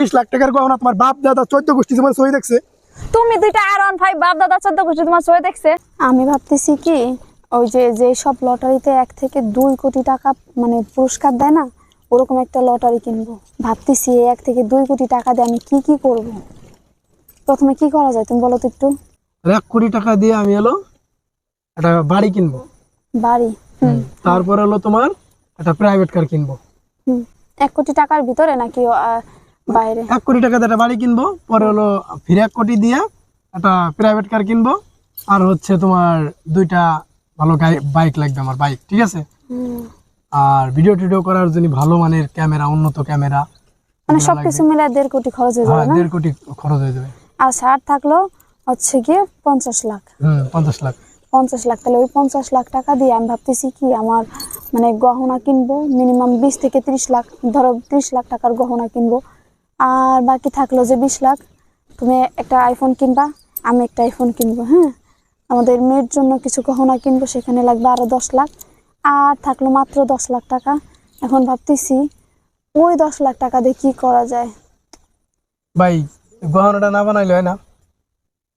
বিশ লাখ টাকার গহনা তোমার বাপ দাদা চোদ্দ গোষ্ঠী তোমার সই দেখছে। তুমি দুইটা আর ওয়ান ফাইভ বাপ দাদা চোদ্দ গোষ্ঠী তোমার সই দেখছে? আমি ভাবতেছি কি ওই যে যে সব লটারিতে এক থেকে দুই কোটি টাকা মানে পুরস্কার দেয় না ওরকম একটা লটারি কিনবো। ভাবতেছি এই এক থেকে দুই কোটি টাকা দিয়ে আমি কি কি করব? প্রথমে কি করা যায় তুমি বলো তো একটু। এক কোটি টাকা দিয়ে আমি হলো একটা বাড়ি কিনবো। বাড়ি? হুম তারপর হলো তোমার একটা প্রাইভেট কার কিনবো। হুম এক কোটি টাকার ভিতরে নাকি আহ, বাইরে। এক কোটি টাকা দিয়ে বাড়ি কিনবো পরে হলো ফিরে এক কোটি দিয়ে একটা প্রাইভেট কার কিনবো আর হচ্ছে তোমার দুইটা ভালো বাইক লাগবে আমার বাইক ঠিক আছে? আর ভিডিও টিডিও করার জন্য ভালো মানের ক্যামেরা উন্নত ক্যামেরা মানে সবকিছু মিলে দেড় কোটি খরচ হয়ে হ্যাঁ যাবে না? দেড় কোটি খরচ হয়ে যাবে। আর ছাড় থাকল হচ্ছে গিয়ে পঞ্চাশ লাখ। হুম পঞ্চাশ লাখ। পঞ্চাশ লাখ তাহলে ওই পঞ্চাশ লাখ টাকা দিয়ে আমি ভাবতেছি কি আমার মানে গহনা কিনবো মিনিমাম বিশ থেকে ত্রিশ লাখ ধরো ত্রিশ লাখ টাকার গহনা কিনবো। আর বাকি থাকল যে বিশ লাখ। তুমি একটা আইফোন কিনবা আমি একটা আইফোন কিনবো হ্যাঁ? আমাদের মেয়ের জন্য কিছু গহনা কিনবো সেখানে লাগবে আরও দশ লাখ। আর থাকল মাত্র দশ লাখ টাকা। এখন ভাবতেছি ওই দশ লাখ টাকা দিয়ে কি করা যায়? ভাই গহনাটা না বানাইলে হয় না।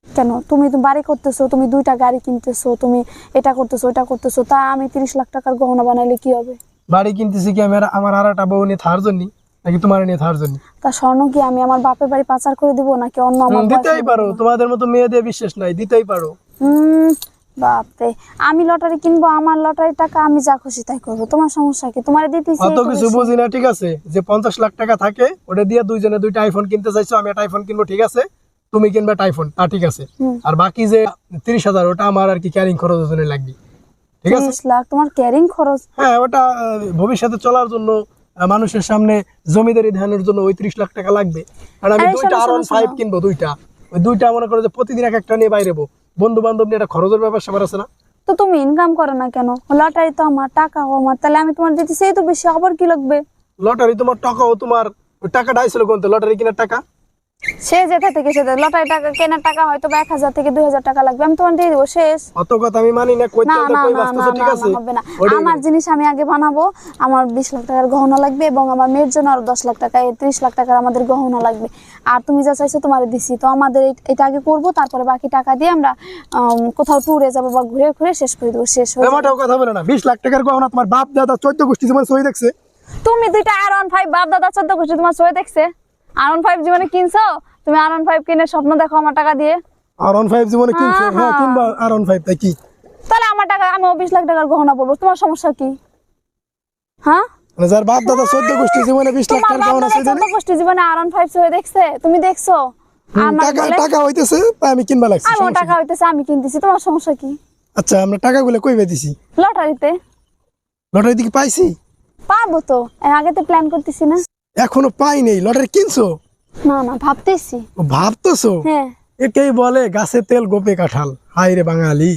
কেন? তুমি তো বাড়ি করতেছো তুমি দুইটা গাড়ি কিনতেছো তুমি এটা করতেছো ওটা করতেছো তা আমি তিরিশ লাখ টাকার গহনা বানাইলে কি হবে? বাড়ি কিনতেছি কি আমি আমার আর একটা বউ নিয়ে থার জন্য? নাকি তোমার নিয়ে থার জন্য? তা স্বর্ণ কি আমি আমার বাপের বাড়ি পাচার করে দিব নাকি অন্য আমার দিতেই পারো তোমাদের মতো মেয়েদের বিশ্বাস নাই দিতেই পারো। হুম বাপরে আমি লটারি কিনবো আমার লটারির টাকা আমি যা খুশি তাই করব। তোমার সমস্যা কি? তোমার দিতেছি অত কিছু। বুঝি না ঠিক আছে? যে পঞ্চাশ লাখ টাকা থাকে ওটা দিয়ে দুইজনে দুইটা আইফোন কিনতে চাইছো আমি একটা আইফোন কিনবো ঠিক আছে? তুমি কিনবে আইফোন তা ঠিক আছে। আর বাকি যে তিরিশ হাজার ওটা আমার আর কি ক্যারিং খরচের জন্য লাগবে। ঠিক আছে? তিরিশ লাখ তোমার ক্যারিং খরচ? হ্যাঁ ওটা ভবিষ্যতে চলার জন্য মানুষের সামনে জমিদারি ধ্যানের জন্য ওই ত্রিশ লাখ টাকা লাগবে। আর আমি দুইটা আর ওয়ান ফাইভ কিনবো দুইটা। ওই দুইটা মনে করো যে প্রতিদিন এক একটা নিয়ে বাইরে বন্ধু বান্ধব নিয়ে একটা খরচের ব্যাপার সবার আছে না? তো তুমি ইনকাম করো না কেন? লটারি তো আমার টাকা আমার। তাহলে আমি তোমার দিতে সেই তো বেশি আবার কি লাগবে? লটারি তোমার টাকাও তোমার। টাকা টাকাটা আইছিল কোন লটারি কেনার টাকা? সে যেটা থেকে সেটা লটারি টাকা কেনার টাকা হয়তো বা এক হাজার থেকে দুই হাজার টাকা লাগবে। আমি তোমার দিয়ে দিবো শেষ। অত কথা আমি মানি না কই না না না ঠিক আছে? হবে না। আমার জিনিস আমি আগে বানাবো। আমার বিশ লাখ টাকার গহনা লাগবে এবং আমার মেয়ের জন্য আরও দশ লাখ টাকা ত্রিশ লাখ টাকার আমাদের গহনা লাগবে। আর তুমি যা চাইছো তোমার দিছি। তো আমাদের এটা আগে করব তারপরে বাকি টাকা দিয়ে আমরা কোথাও ট্যুরে যাব বা ঘুরে ঘুরে শেষ করে দেবো শেষ হয়ে যাবে। কথা বলে না। বিশ লাখ টাকার গহনা তোমার বাপ দাদা চোদ্দ গোষ্ঠী তোমার সই দেখছে? তুমি দুইটা আর ওয়ান ফাইভ বাপ দাদা চোদ্দ গোষ্ঠী তোমার সই দেখছে? আর ওয়ান ফাইভ জীবনে কিনছো? তুমি আর ওয়ান ফাইভ কিনে স্বপ্ন দেখো আমার টাকা দিয়ে। আর অন ফাইভ জীবনে কিনছে। হ্যাঁ কিনবা আর অন ফাইভ তাই কি? তাহলে আমার টাকা আমিও বিশ লাখ টাকার গহনা পড়ব তোমার সমস্যা কি? হ্যাঁ? মানে যার বাপ দাদা চোদ্দ গোষ্ঠী জীবনে বিশ লাখ টাকার গহনা দেয়। গোষ্ঠী জীবনে আর ওয়ান ফাইভ সই দেখছে? তুমি দেখছ? আমার টাকা টাকা হইতেছে তাই আমি কিনবা লাগছি আমার টাকা হইতেছে আমি কিনতেছি। তোমার সমস্যা কি? আচ্ছা আমরা টাকাগুলো কই দিছি লটারিতে। লটারি দিকে পাইছি? পাবো তো। এর আগে তো প্ল্যান করতেছি না। এখনও পাই নেই লটারি কিনছো? না না ভাবতেছি। ভাবতেছো? হ্যাঁ। একেই বলে গাছে তেল গোপে কাঁঠাল। হাই রে বাঙালি।